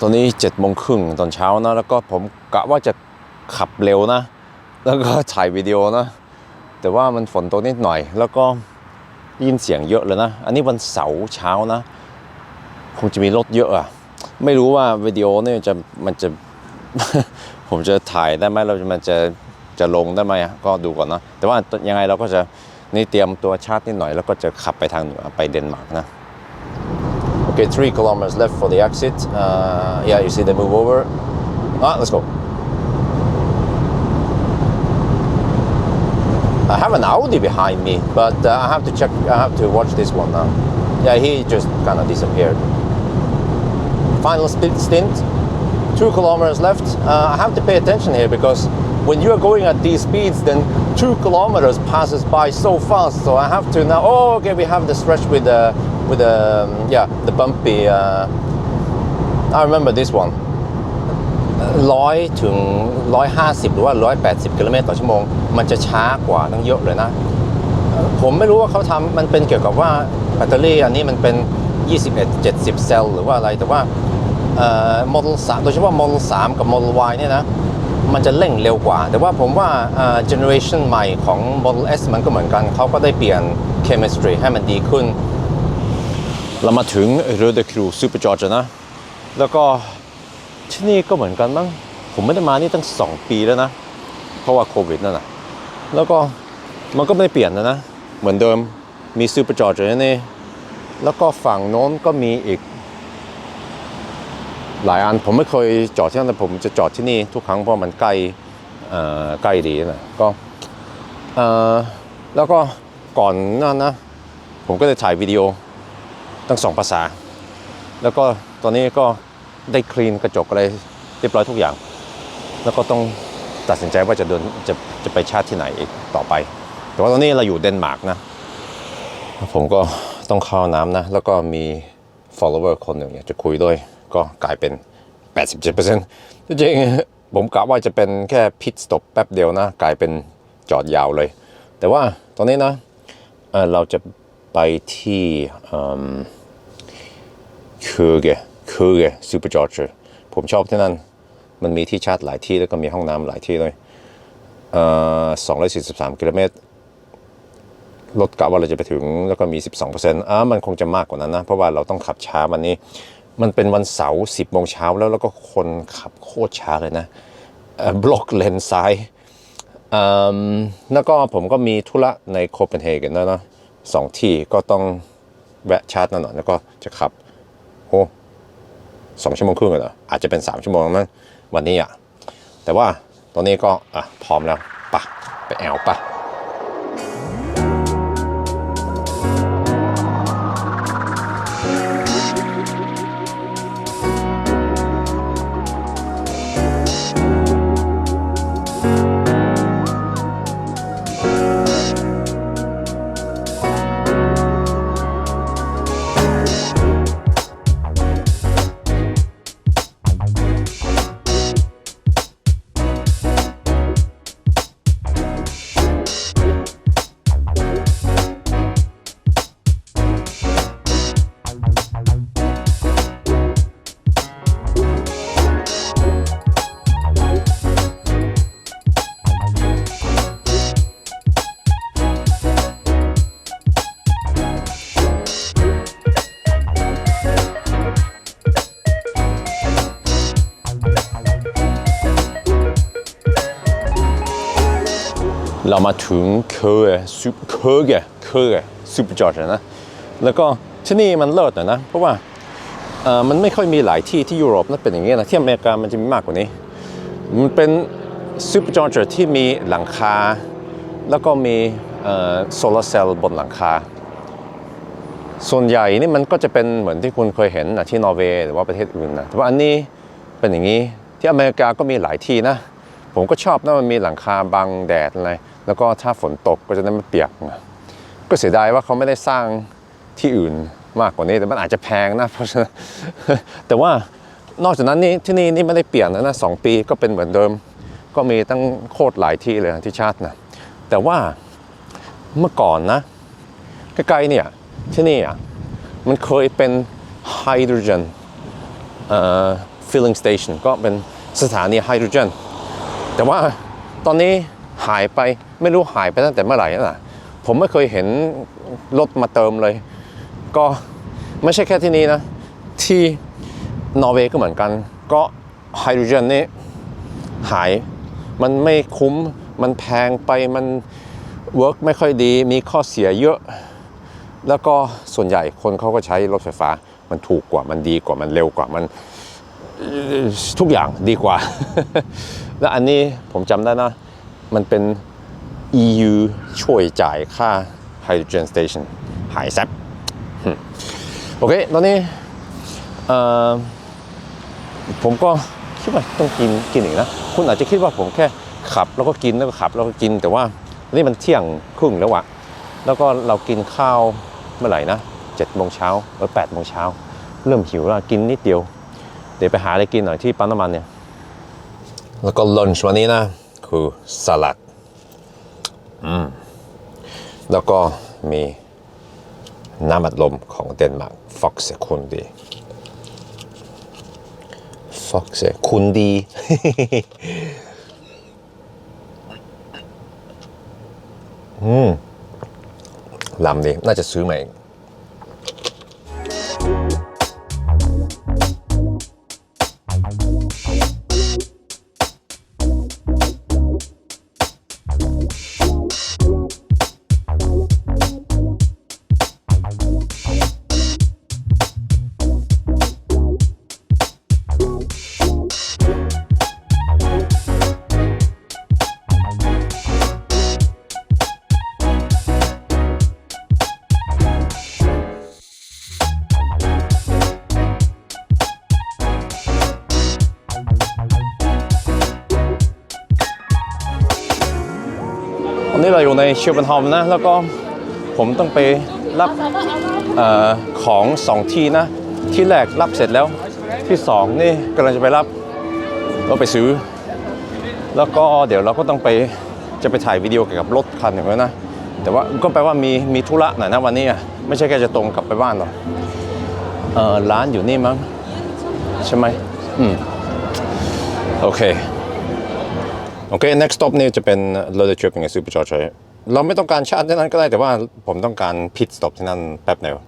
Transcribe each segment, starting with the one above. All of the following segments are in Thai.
ตอนนี้เจ็ดโมงครึ่งตอนเช้านะ แล้วก็ผมกะว่าจะขับเร็วนะ แล้วก็ถ่ายวิดีโอนะ แต่ว่ามันฝนตกนิดหน่อย แล้วก็ได้ยินเสียงเยอะเลยนะ อันนี้วันเสาร์เช้านะ คงจะมีรถเยอะอะไม่รู้ว่าวิดีโอเนี่ยจะมันจะ ผมจะถ่ายได้ไหมเราจะมันจะจะลงได้ไหมก็ดูก่อนนะ แต่ว่ายังไงเราก็จะนี่เตรียมตัวชาร์จนิดหน่อย แล้วก็จะขับไปทางเหนือไปเดนมาร์กนะ Okay, three kilometers left for the exit. Uh, yeah, you see they move over. Ah, let's go. I have an Audi behind me, but uh, I have to check. I have to watch this one now. Yeah, he just kind of disappeared. Final speed stint, two kilometers left. Uh, I have to pay attention here because when you are going at these speeds, then two kilometers passes by so fast. So I have to now. Oh, okay, we have the stretch with the with the yeah the bumpy. Uh, I remember this one. ร้อยถึงร้อยห้าสิบหรือว่าร้อยแปดสิบกิโลเมตรต่อชั่วโมง มันจะช้ากว่าตั้งเยอะเลยนะ ผมไม่รู้ว่าเขาทำมันเป็นเกี่ยวกับว่าแบตเตอรี่อันนี้มันเป็น 21 70 เซลล์หรือว่าอะไรแต่ว่าเอ่อ Model 3โดยเฉพาะ Model 3กับ Model Y เนี่ยนะมันจะเร่งเร็วกว่า แต่ว่าผมว่าเอ่อ generation ใหม่ของ Model S มันก็เหมือนกัน เขาก็ได้เปลี่ยน chemistry ให้มันดีขึ้น เรามาถึงเรอเดครูซูเปอร์จอร์จนะ แล้วก็ที่นี่ก็เหมือนกันมั้งผมไม่ได้มานี่ตั้งสองปีแล้วนะ เพราะว่าโควิดนั่นนะแล้วก็มันก็ไม่ได้เปลี่ยนนะนะ เหมือนเดิมมีซูเปอร์จอร์จนี่แล้วก็ฝั่งโน้นก็มีอีก หลายอันผมไม่เคยจอดที่นั่นแต่ผมจะจอดที่นี่ทุกครั้งเพราะมันใกล้ใกล้ดีนะก็แล้วก็ก่อนนั้นนะ ผมก็ได้ถ่ายวิดีโอ ทั้งสองภาษา แล้วก็ตอนนี้ก็ได้คลีนกระจกอะไรเรียบร้อยทุกอย่าง แล้วก็ต้องตัดสินใจว่าจะเดินจะจะไปชาติที่ไหนอีกต่อไป แต่ว่าตอนนี้เราอยู่เดนมาร์กนะ ผมก็ต้องเข้าน้ำนะ แล้วก็มี follower คนหนึ่งอยากจะคุยด้วยก็กลายเป็น 87%จริงๆผมกะว่าจะเป็นแค่พิ t สต็อปแป๊บเดียวนะ กลายเป็นจอดยาวเลย แต่ว่าตอนนี้นะเเราจะไปที่ เอิ่มคือแกคือแกซูเปอร์จอร์จผมชอบที่นั่น มันมีที่ชาร์จหลายที่แล้วก็มีห้องน้ำหลายที่ด้วยเอ่อ243กิโลเมตรรถกะว่าเราจะไปถึงแล้วก็มี 12%อ่ามันคงจะมากกว่านั้นนะ เพราะว่าเราต้องขับช้าวันนี้ มันเป็นวันเสาร์10โมงเช้าแล้วแล้วก็คนขับโคตรช้าเลยนะเอ่อบล็อกเลนซ้ายอืมแล้วก็ผมก็มีธุระในโคเปนเฮเกนนะเนะสองที่ก็ต้องแวะชาร์จนหน่อยแล้วก็จะขับ โอ้สองชั่วโมงครึ่งเลยเหรออาจจะเป็นสามชั่วโมงมั้งวันนี้อะแต่ว่าตอนนี้ก็อะพร้อมแล้วปะไปแอลปะ เรามาถึงเคอร์ซูเคอร์เคอร์ซูเปอร์จอร์จนะ แล้วก็ที่นี่มันเลิศหน่อยนะ เพราะว่ามันไม่ค่อยมีหลายที่ที่ยุโรปนั่นเป็นอย่างนี้นะที่อเมริกามันจะมีมากกว่านี้ มันเป็นซูเปอร์จอร์จที่มีหลังคา แล้วก็มีโซลาร์เซลล์บนหลังคา ส่วนใหญ่นี่มันก็จะเป็นเหมือนที่คุณเคยเห็นนะที่นอร์เวย์หรือว่าประเทศอื่นนะแต่ว่าอันนี้เป็นอย่างนี้ที่อเมริกาก็มีหลายที่นะ ผมก็ชอบนะมันมีหลังคาบังแดดอะไร แล้วก็ถ้าฝนตกก็จะได้ไม่เปียกนะก็เสียดายว่าเขาไม่ได้สร้างที่อื่นมากกว่านี้แต่มันอาจจะแพงนะเพราะฉะนั้นแต่ว่านอกจากนั้นนี่ที่นี่นี่ไม่ได้เปลี่ยนนะนะสองปีก็เป็นเหมือนเดิม ก็มีตั้งโคตรหลายที่เลยที่ชาตินะแต่ว่าเมื่อก่อนนะใกล้ๆเนี่ยที่นี่อะมันเคยเป็นไฮโดรเจนเอ่อ filling station ก็เป็นสถานีไฮโดรเจนแต่ว่าตอนนี้ หายไปไม่รู้หายไปตั้งแต่เมื่อไหร่นะผมไม่เคยเห็นรถมาเติมเลย ก็ไม่ใช่แค่ที่นี่นะ ที่นอร์เวย์ก็เหมือนกัน ก็ไฮโดรเจนนี่หายมันไม่คุ้มมันแพงไปมันเวิร์กไม่ค่อยดี มีข้อเสียเยอะ แล้วก็ส่วนใหญ่คนเขาก็ใช้รถไฟฟ้า มันถูกกว่ามันดีกว่ามันเร็วกว่ามันทุกอย่างดีกว่า และอันนี้ผมจำได้นะ มันเป็น EU ช่วยจ่ายค่า Hydrogen Station หายแซบโอเค ตอนนี้ผมก็คิดว่าต้องกินกินอีกนะ คุณอาจจะคิดว่าผมแค่ขับแล้วก็กินแล้วก็ขับแล้วก็กินแต่ว่านี่มันเที่ยงครึ่งแล้วอะแล้วก็เรากินข้าวเมื่อไหร่นะเจ็ดโมงเช้าหรือแปดโมงเช้าเริ่มหิวแล้วกินนิดเดียว เดี๋ยวไปหาอะไรกินหน่อยที่ปั๊มน้ำมันเนี่ย แล้วก็ลันช์วันนี้นะ คือสลัดอืมแล้วก็มีน้ำอัดลมของเดนมาร์กฟ็อกเซคุนดีฟ็อกเซคุนดีอืมลำดีน่าจะซื้อใหมาเนี้เราอยู่ในเชลเบนฮอมนะ แล้วก็ผมต้องไปรับออของสองที่นะ ที่แรกรับเสร็จแล้ว ที่สองนี่กำลังจะไปรับก็ไปซื้อ แล้วก็เดี๋ยวเราก็ต้องไปจะไปถ่ายวิดีโอเกี่ยวกับรถคันหนึ่งแล้วนะ แต่ว่าก็แปลว่ามีมีธุระหน่อยนะวันนี้อะไม่ใช่แค่จะตรงกลับไปบ้านหรอกร้านอยู่นี่มั้งใช่ไหมอืมโอเค อเค next stop นี่จะเป็น l o d e Trip ในซูเปอร์จอร์จเราไม่ต้องการชาร์จที่นั่นก็ได้แต่ว่าผมต้องการ pit stop ที่นั่นแป๊บเดียว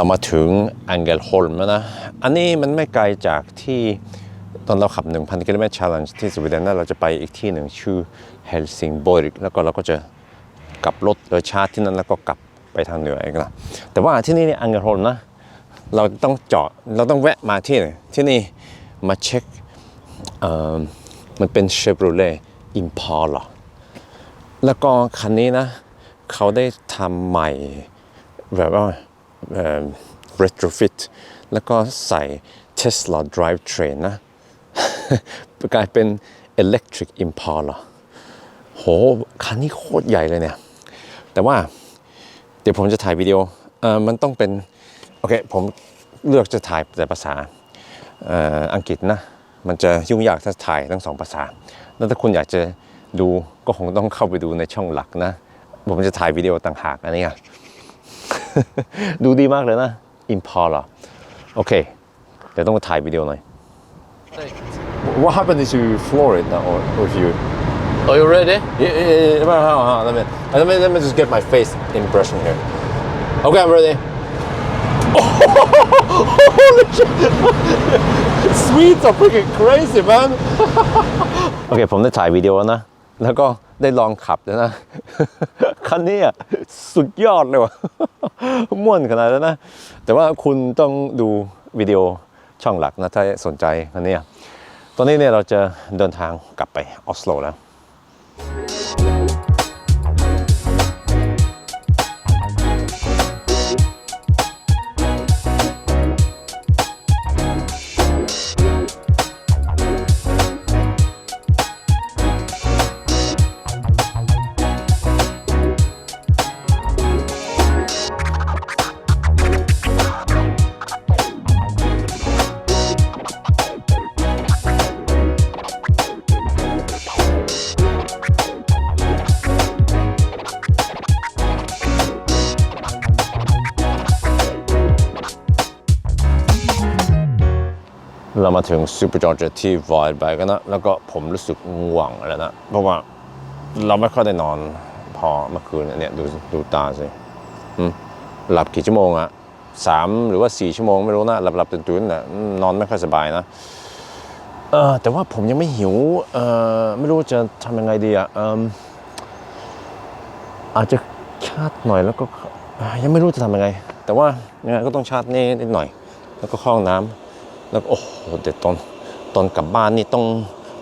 เรามาถึงอังเกลโฮลมแล้วนะอันนี้มันไม่ไกลจากที่ตอนเราขับ 1,000กิโลเมตร challenge ที่สวีเดนนะเราจะไปอีกที่หนึ่งชื่อเฮลซิงบอริกแล้วก็เราก็จะกลับรถโดยชาร์จที่นั่นแล้วก็กลับไปทางเหนือเองนะแต่ว่าที่นี่เนี่ยอังเกลโฮลมนะเราต้องเจอดเราต้องแวะมาที่ที่นี่มาเช็คมันเป็น Chevrolet Impala แล้วก็คันนี้นะ เขาได้ทำใหม่แบบว่า retrofit แล้วก็ใส่ Tesla drive train นะ กลายเป็น electric Impala โห คันนี้โคตรใหญ่เลยเนี่ย แต่ว่าเดี๋ยวผมจะถ่ายวิดีโออมันต้องเป็น โอเค ผมเลือกจะถ่ายแต่ภาษาอังกฤษนะ มันจะยุ่งยากถ้าถ่ายทั้งสองภาษา แล้วถ้าคุณอยากจะดูก็คงต้องเข้าไปดูในช่องหลักนะ ผมจะถ่ายวิดีโอต่างหากอันนี้ ดูดีมากเลยนะ Impala โอเค เดี๋ยวต้องถ่ายวิดีโอหน่อย What happened if you floor it now or if you Are you ready? Yeah, yeah, yeah, yeah. Hold on, hold on. Let me, let me, let me just get my face impression here. Okay, I'm ready. Holy shit! Swedes are freaking crazy man โอเค ผมได้ถ่ายวิดีโอนะ แล้วก็ ได้ลองขับแล้วนะคันนี้อะสุดยอดเลยว่ะม่วนขนาดนั้นนะ แต่ว่าคุณต้องดูวิดีโอช่องหลักนะ ถ้าสนใจคันนี้ตอนนี้เนี่ยเราจะเดินทางกลับไปออสโลแล้ว เรามาถึงซูเปอร์จอร์จที่วอยไปกันนะ แล้วก็ผมรู้สึกง่วงแล้วนะ เพราะว่าเราไม่ค่อยได้นอนพอเมื่อคืนเนี่ยดูดูตาสิหลับกี่ชั่วโมงอะสามหรือว่าสี่ชั่วโมงไม่รู้นะ หลับหลับตื่นตื่นนะนอนไม่ค่อยสบายนะเออแต่ว่าผมยังไม่หิวเออไม่รู้จะทำยังไงดีอะเอมอาจจะชาร์จหน่อยแล้วก็ยังไม่รู้จะทำยังไง แต่ว่ายังไงก็ต้องชาร์จนี่นิดหน่อย แล้วก็ข้าห้องน้ำ แล้วโอ้โหเดี๋ยวตอนตอนกลับบ้านนี่ต้อง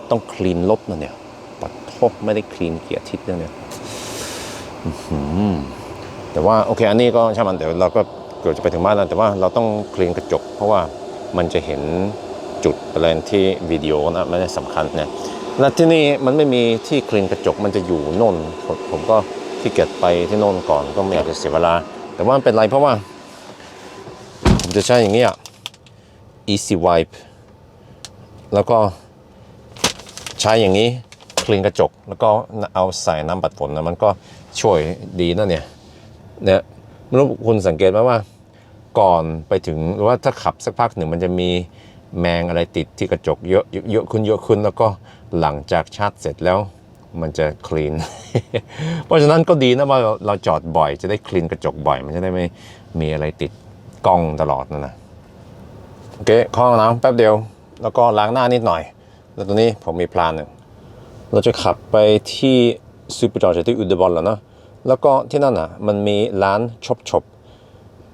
ต้องคลีนรถนะเนี่ยปัดทบไม่ได้คลีนเกียร์ทิศนะเนี่ยแต่ว่าโอเคอันนี้ก็ใช่มันเดี๋ยวเราก็เกือบจะไปถึงบ้านแล้วแต่ว่าเราต้องคลีนกระจก เพราะว่ามันจะเห็นจุดอะไรที่วิดีโอนะไม่ได้สำคัญเนี่ยแล้วที่นี่มันไม่มีที่คลีนกระจกมันจะอยู่โน่นผมผมก็ที่เกียจไปที่โน่นก่อนก็ไม่อยากจะเสียเวลา แต่ว่าเป็นไรเพราะว่าผมจะใช้อย่างนี้อะ easy wipe แล้วก็ใช้อย่างนี้คลีนกระจก แล้วก็เอาใส่น้ำปัดฝนนะมันก็ช่วยดีนะเนี่ยเนี่ยไม่รู้คุณสังเกตไหมว่า ก่อนไปถึงหรือว่าถ้าขับสักพักหนึ่งมันจะมีแมงอะไรติดที่กระจกเยอะเยอะเยอะขึ้นเยอะขึ้นแล้วก็หลังจากชาร์จเสร็จแล้วมันจะคลีน เพราะฉะนั้นก็ดีนะว่าเราเราจอดบ่อยจะได้คลีนกระจกบ่อย มันจะได้ไม่มีอะไรติดกล้องตลอดนะนะ โอเคเข้าห้องน้ำแป๊บเดียว แล้วก็ล้างหน้านิดหน่อย แล้วตอนนี้ผมมีแพลนหนึ่งเราจะขับไปที่ซูเปอร์จอร์จที่อุดบอลแล้วนะแล้วก็ที่นั่นอะมันมีร้านช็อปช็อป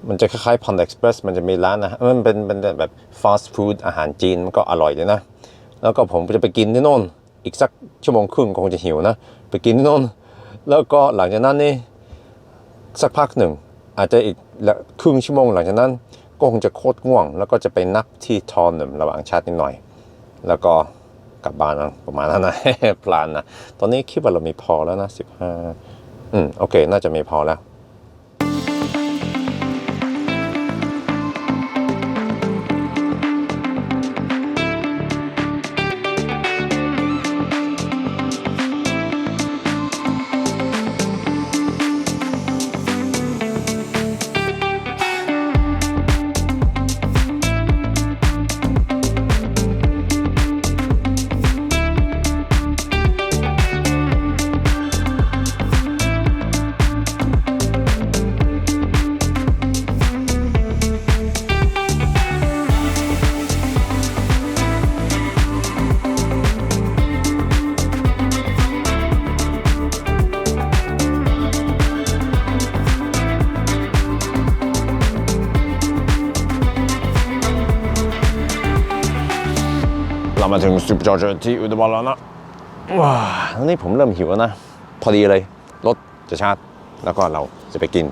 มันจะคล้ายๆพันเอ็กซ์เพรสมันจะมีร้านนะมันเป็นเป็นแบบฟาสต์ฟู้ดอาหารจีนมันก็อร่อยเลยนะ แล้วก็ผมจะไปกินที่โน่น อีกสักชั่วโมงครึ่งคงจะหิวนะ ไปกินที่โน่น แล้วก็หลังจากนั้นนี่สักพักหนึ่ง อาจจะอีกครึ่งชั่วโมงหลังจากนั้น ก็คงจะโคตรง่วง แล้วก็จะไปนับที่ทอนหนึ่งระหว่างชาตินิดหน่อย แล้วก็กลับบ้านประมาณนั้นนะพลานนะ ตอนนี้คิดว่าเรามีพอแล้วนะสิบห้าอืม โอเค น่าจะมีพอแล้ว เรามาถึงซูเปอจอที่อุดรแล้วนะว้าตอนนี้ผมเริ่มหิวแล้วนะ พอดีเลย รถจะชาร์จ แล้วก็เราจะไปกิน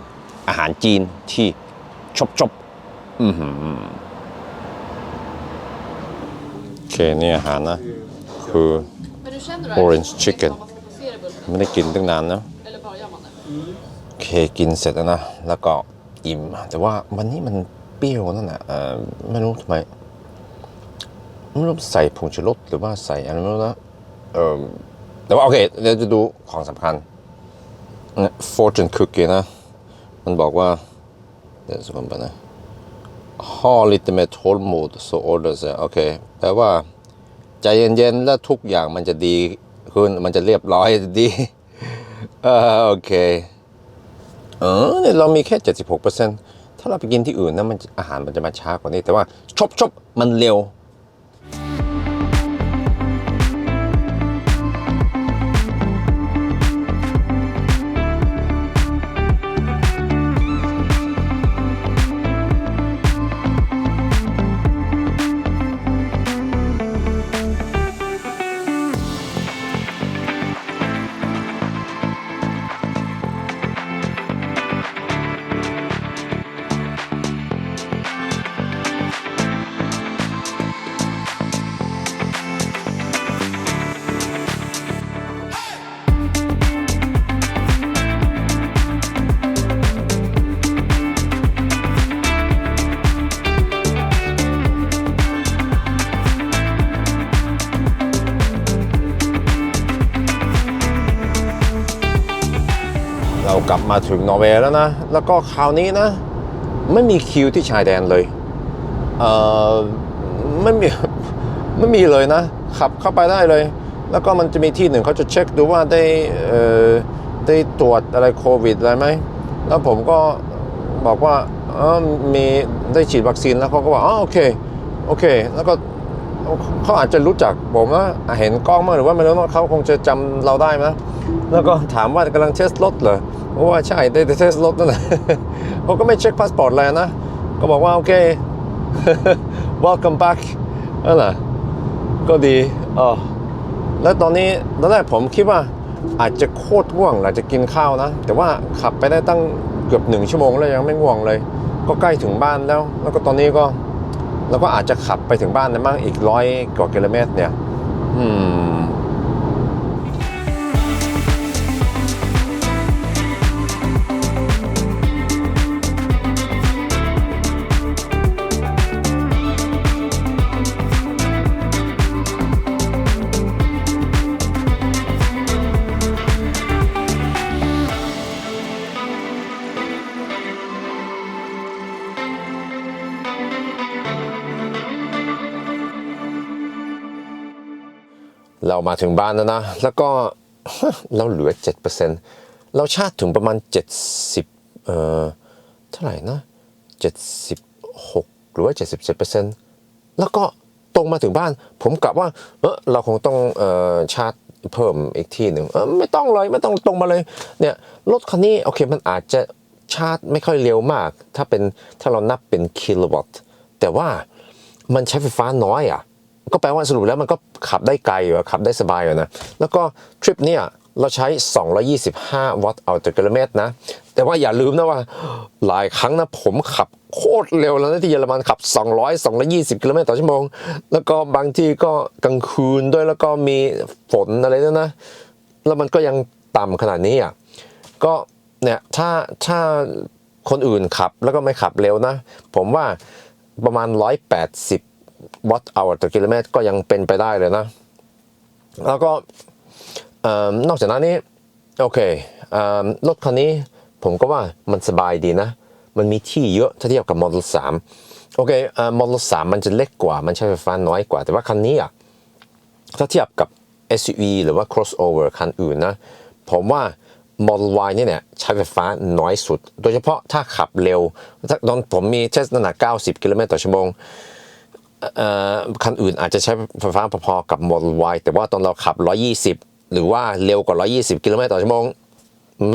อาหารจีนที่ชบชบอือหือโอเคนี่อาหารนะ คือ Orange chicken. ไม่ได้กินตั้งนานนะโอเคกินเสร็จแล้วนะ แล้วก็อิ่ม แต่ว่าวันนี้มันเปรี้ยวนั่นแหละไม่รู้ทำไม ไม่รู้ใส่ผงชูรสหรือว่าใส่อะไรไม่รู้นะเออแต่ว่าโอเคเดี๋ยวจะดูของสำคัญ fortune cookie นะ มันบอกว่า เดี๋ยวสักครู่นะ har lite mer tålamod så ordnar sig โอเค แปลว่า ใจเย็นๆ แล้วทุกอย่างมันจะดีขึ้น มันจะเรียบร้อยดีเออโอเค เออเนี่ยเรามีแค่ 76%ถ้าเราไปกินที่อื่นนะมันอาหารมันจะมาช้ากว่านี้ แต่ว่าชบชบมันเร็ว ถึงนอร์เวย์แล้วนะ แล้วก็คราวนี้นะ ไม่มีคิวที่ชายแดนเลย เอ่อ ไม่มี ไม่มีเลยนะ ขับเข้าไปได้เลย แล้วก็มันจะมีที่หนึ่งเขาจะเช็คดูว่าได้ เอ่อ ได้ตรวจอะไรโควิดอะไรไหม แล้วผมก็บอกว่าเออมีได้ฉีดวัคซีนแล้วเขาก็บอกอ๋อโอเค โอเค แล้วก็ เขาอาจจะรู้จักผมนะเห็นกล้องมั้งหรือว่าไม่รู้ว่าเขาคงจะจำเราได้ไหมแล้วก็ถามว่ากำลังเทสรถเหรอว่าใช่ได้เทสรถนั่นแหละเขาก็ไม่เช็คพาสปอร์ตเลยนะก็บอกว่าโอเค welcome back นั่นแหละก็ดีเออแล้วตอนนี้ตอนแรกผมคิดว่าอาจจะโคตรง่วงอาจจะกินข้าวนะ แต่ว่าขับไปได้ตั้งเกือบหนึ่งชั่วโมงแล้วยังไม่ง่วงเลย ก็ใกล้ถึงบ้านแล้ว แล้วก็ตอนนี้ก็ เราก็อาจจะขับไปถึงบ้านได้มั้งอีกร้อยกว่ากิโลเมตรเนี่ย อืม เรามาถึงบ้านแล้วนะ แล้วก็เราเหลือ 7%เราชาร์จถึงประมาณ 70เอ่อเท่าไหร่นะ 76 หรือว่า 77%แล้วก็ตรงมาถึงบ้าน ผมกลับว่าเออเราคงต้องเอ่อชาร์จเพิ่มอีกที่หนึ่งเออไม่ต้องเลยไม่ต้องตรงมาเลยเนี่ยรถคันนี้โอเคมันอาจจะชาร์จไม่ค่อยเร็วมาก ถ้าเป็นถ้าเรานับเป็นกิโลวัตต์แต่ว่ามันใช้ไฟฟ้าน้อยอะ ก็แปลว่าสรุปแล้วมันก็ขับได้ไกลอยู่อขับได้สบายอยู่นะ แล้วก็ทริปเนี่ยเราใช้ 225 วัตต์เอาต่อกิโลเมตรนะ แต่ว่าอย่าลืมนะว่าหลายครั้งนะผมขับโคตรเร็วแล้วนะที่เยอรมันขับ 200 220 กิโลเมตรต่อชั่วโมง แล้วก็บางที่ก็กลางคืนด้วยแล้วก็มีฝนอะไรด้วยนะ แล้วมันก็ยังต่ำขนาดนี้อะ ก็เนี่ยถ้าถ้าคนอื่นขับแล้วก็ไม่ขับเร็วนะ ผมว่าประมาณ 180 วัตต์เอาต่อกิโลเมตรก็ยังเป็นไปได้เลยนะ แล้วก็นอกจากนั้นนี่โอเครถคันนี้ผมก็ว่ามันสบายดีนะ มันมีที่เยอะถ้าเทียบกับ Model 3โอเคเอ่อ Model 3มันจะเล็กกว่า มันใช้ไฟฟ้าน้อยกว่า แต่ว่าคันนี้อะถ้าเทียบกับ SUV หรือว่า crossover คันอื่นนะ ผมว่า Model Y เนี่ยเนี่ยใช้ไฟฟ้าน้อยสุด โดยเฉพาะถ้าขับเร็วถ้าตอนผมมีเทสน้ำหนัก 90 กิโลเมตรต่อชั่วโมง คันอื่นอาจจะใช้ไฟฟ้าพอๆกับ Model Y แต่ว่าตอนเราขับ 120 หรือว่าเร็วกว่า 120 กิโลเมตรต่อชั่วโมง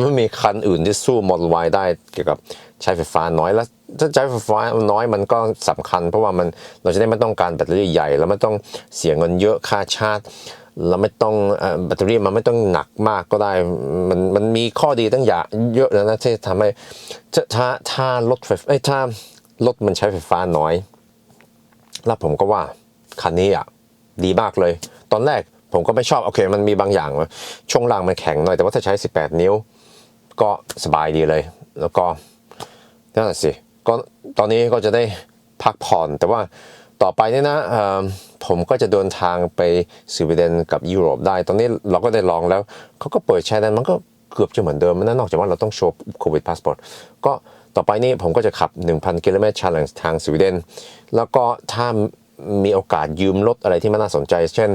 ไม่มีคันอื่นที่สู้ Model Y ได้เกี่ยวกับใช้ไฟฟ้าน้อยแล้วถ้าใช้ไฟฟ้าน้อยมันก็สำคัญ เพราะว่ามันเราจะได้ไม่ต้องการแบตเตอรี่ใหญ่ แล้วไม่ต้องเสียเงินเยอะค่าชาร์จแล้วไม่ต้องแบตเตอรี่มันไม่ต้องหนักมากก็ได้มันมันมีข้อดีตั้งอย่างเยอะแล้วนะที่ทำให้ถ้าถ้ารถไฟถ้ารถมันใช้ไฟฟ้าน้อย แล้วผมก็ว่าคันนี้อะดีมากเลย ตอนแรกผมก็ไม่ชอบ โอเค มันมีบางอย่างช่วงล่างมันแข็งหน่อย แต่ว่าถ้าใช้ 18 นิ้ว ก็สบายดีเลย แล้วก็นั่นสิก็ตอนนี้ก็จะได้พักผ่อน แต่ว่าต่อไปเนี่ยนะผมก็จะเดินทางไปสวีเดนกับยุโรปได้ ตอนนี้เราก็ได้ลองแล้ว เขาก็เปิดใช้ได้มันก็เกือบจะเหมือนเดิมนะนอกจากว่าเราต้องโชว์โควิดพาสปอร์ตก็ต่อไปนี้ผมก็จะขับ 1,000 กิโลเมตร challenge ทางสวีเดน แล้วก็ถ้ามีโอกาสยืมรถอะไรที่มันน่าสนใจ เช่น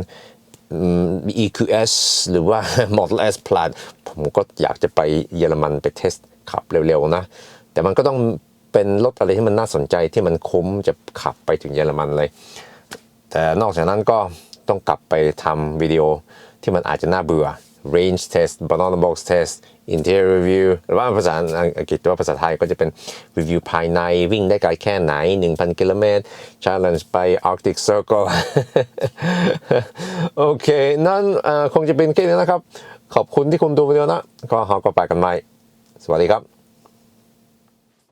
EQS หรือว่า Model S Plaid ผมก็อยากจะไปเยอรมันไปเทสขับเร็วๆนะ แต่มันก็ต้องเป็นรถอะไรที่มันน่าสนใจที่มันคุ้มจะขับไปถึงเยอรมันเลย แต่นอกจากนั้นก็ต้องกลับไปทำวิดีโอที่มันอาจจะน่าเบื่อ range test banana box test interior review หรือว่าภาษาอังกฤษหรือว่าภาษาไทยก็จะเป็น review ภายในวิ่งได้ไกลแค่ไหน 1,000 กิโลเมตร challenge ไป Arctic Circle โอเค นั่นคงจะเป็นแค่นี้นะครับ ขอบคุณที่คุณดูวิดีโอนะ ก็หอก็ไปกันใหม่ สวัสดีครับ